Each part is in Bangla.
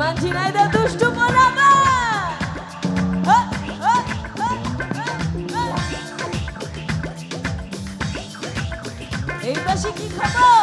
আমার ঝিনাইদা দুষ্টু পোলাবা এই পাশে কি খবর?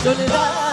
Johnny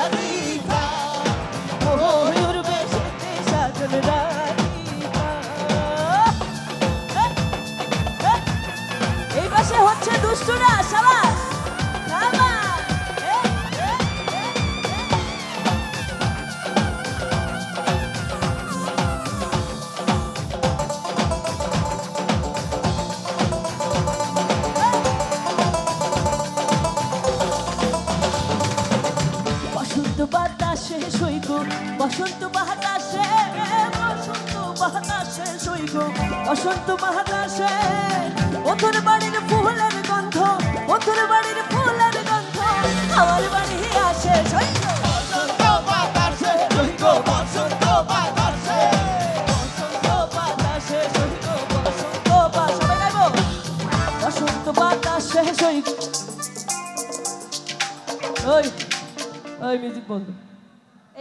ওই মিউজিক বন্ধ।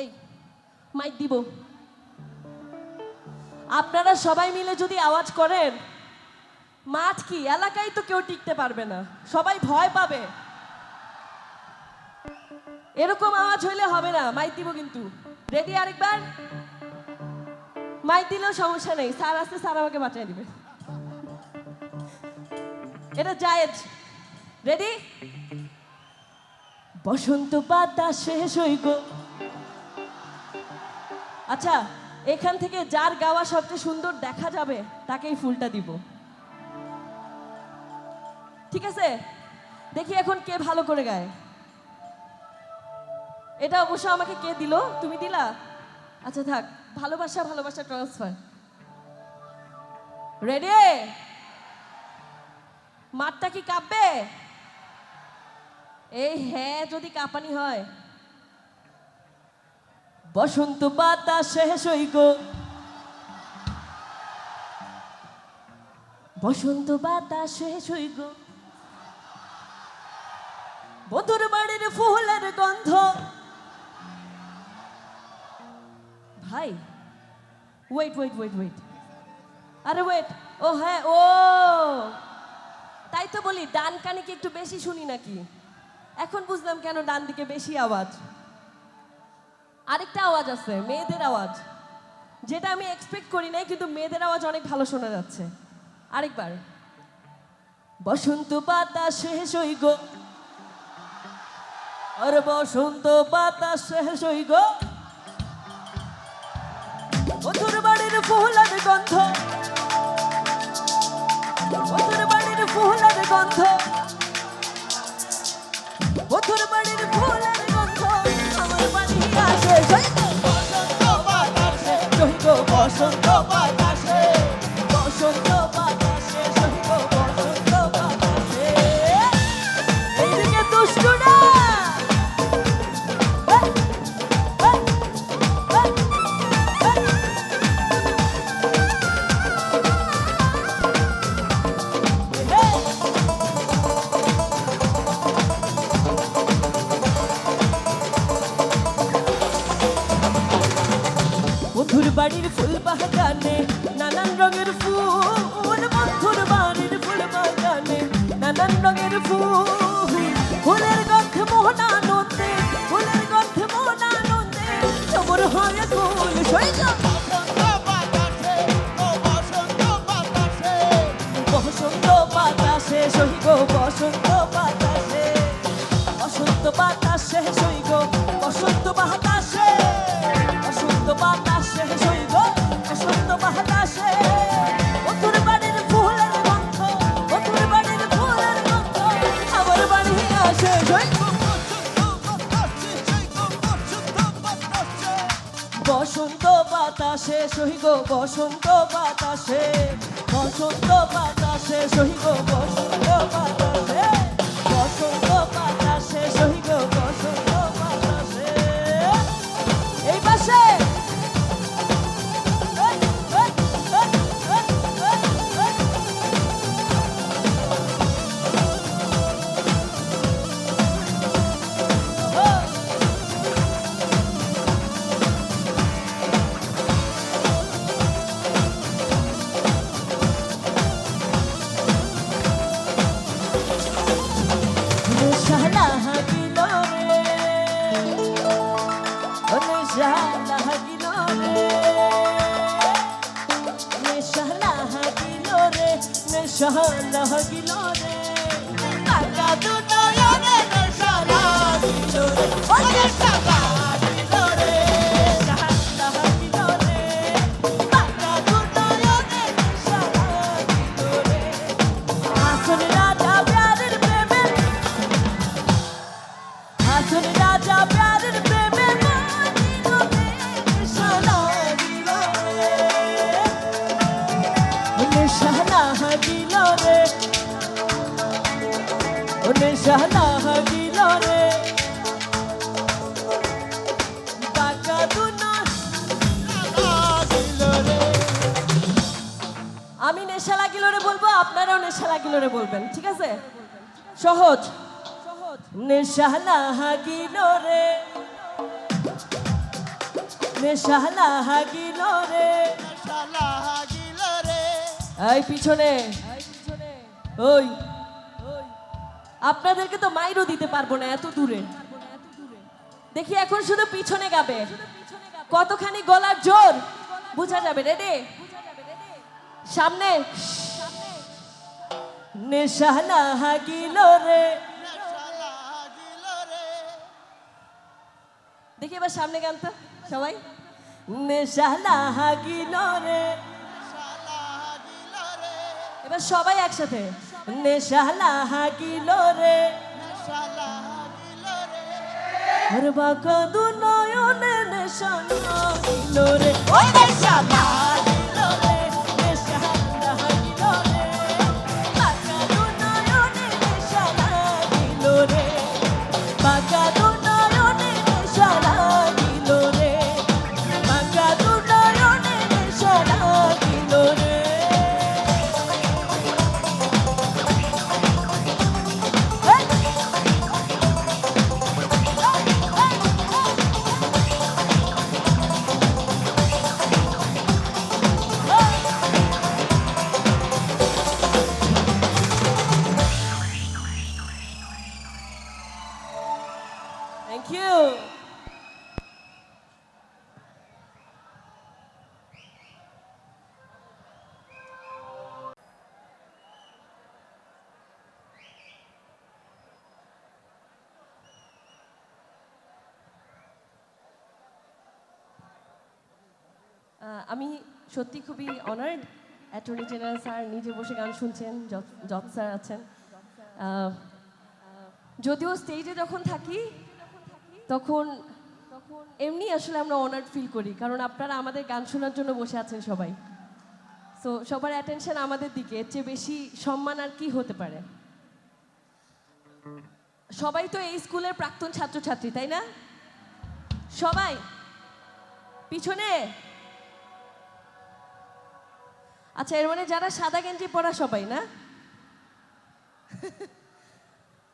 এই মাইক দিব। আপনারা সবাই মিলে যদি আওয়াজ করেন মাঠ কি? এলাকায় তো কেউ টিকতে পারবে না। সবাই ভয় পাবে। এরকম আওয়াজ হইলে হবে না। মাইক দিব কিন্তু। রেডি আরেকবার? মাইক দিলেও সমস্যা নেই। স্যার আসতে স্যার আমাকে বাঁচিয়ে দিবে। এটা জায়েজ। রেডি বসন্ত বাতাস হইগ আচ্ছা এখান থেকে যার গাওয়া সবচেয়ে সুন্দর দেখা যাবে, তাকেই ফুলটা দিব। ঠিক আছে? দেখি এখন কে ভালো করে গায়। এটা অবশ্য আমাকে কে দিল? তুমি দিলা? আচ্ছা থাক, ভালোবাসা ভালোবাসা ট্রান্সফার রেডি মাঠটা কি কাঁপবে? এই হ্যাঁ যদি কাঁপানি হয়। বসন্ত বাতাস হইগ বসন্ত বাতাস হইগ বধুর বাড়ির ফুলের গন্ধ। ভাই ওয়েট ওয়েট ওয়েট ওয়েট আরে ওয়েট ও হ্যাঁ ও। তাই তো বলি ডান কানে কি একটু বেশি শুনি নাকি? এখন বুঝলাম কেন ডান দিকে বেশি আওয়াজ। আরেকটা আওয়াজ আছে, মেয়েদের আওয়াজ। যেটা আমি এক্সপেক্ট করি নাই, কিন্তু মেয়েদের আওয়াজ অনেক ভালো শোনা যাচ্ছে। আরেকবার। বসন্ত বাতাস শেষ হইগ আর বসন্ত বাতাস শেষ হইগ মধুর বাড়ির ফুলের গন্ধ। মধুর বাড়ির ফুলের গন্ধ। বসন্ত বাতাসে বসন্ত রঙের ফুল, ফুলের গন্ধে মোহনা নন্দে ফুলের গন্ধে মোহনা নন্দে সবর হয় ফুল সইল বসন্ত বাতাসে সইব বসন্ত বাতাসে বসন্ত বাতাসে সইব বাতাসে সহিব বসন্ত বাতাসে। বসন্ত বাতাসে সহিব বসন্ত বাতাসে। রে নেশালা হাগিল রে টাকা দু নয়নে নেশালা হাগিল রে ও নেশালা হাগিল রে আসল রাজা প্যারের প্রেমে আসল আপনারাও নেশা লাগিল রে বলবেন, ঠিক আছে? সহজ। নেশা লাগিল রে। নেশা লাগিল রে। এই পিছনে। ওই। আপনাদেরকে তো মাইরও দিতে পারব না এত দূরে। দেখি এখন শুধু পিছনে গাবে। কতখানি গলার জোর? বোঝা যাবে, রেডি? সামনে। নেশা লাগিল রে। দেখি এবার সামনে গান তো সবাই। নেশা লাগিল রে। এবার সবাই একসাথে। নেশা লাগিল রে। আর বাঁকা দু নয়নে নেশা লাগিল রে। ওই নেশা আমি সত্যি খুবই অনার্ড অ্যাটর্নি জেনারেল স্যার নিজে বসে গান শুনছেন যত স্যার আছেন। যদিও স্টেজে যখন থাকি, তখন এমনি আসলে আমরা অনার্ড ফিল করি, কারণ আপনারা আমাদের গান শোনার জন্য বসে আছেন সবাই। সো সবার অ্যাটেনশন আমাদের দিকে, এর চেয়ে বেশি সম্মান আর কি হতে পারে? সবাই তো এই স্কুলের প্রাক্তন ছাত্রছাত্রী, তাই না? সবাই, পিছনে! আচ্ছা এর মানে যারা সাদা গেঞ্জি পরা সবাই, না?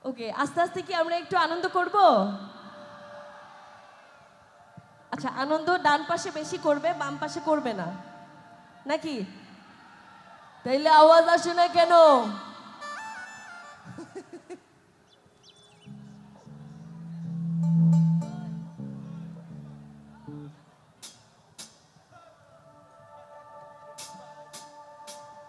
ওকে, আস্তে আস্তে কি আমরা একটু আনন্দ করব? আচ্ছা আনন্দ ডান পাশে বেশি করবে, বাম পাশে করবে না। নাকি? তাইলে আওয়াজ আসে না কেন?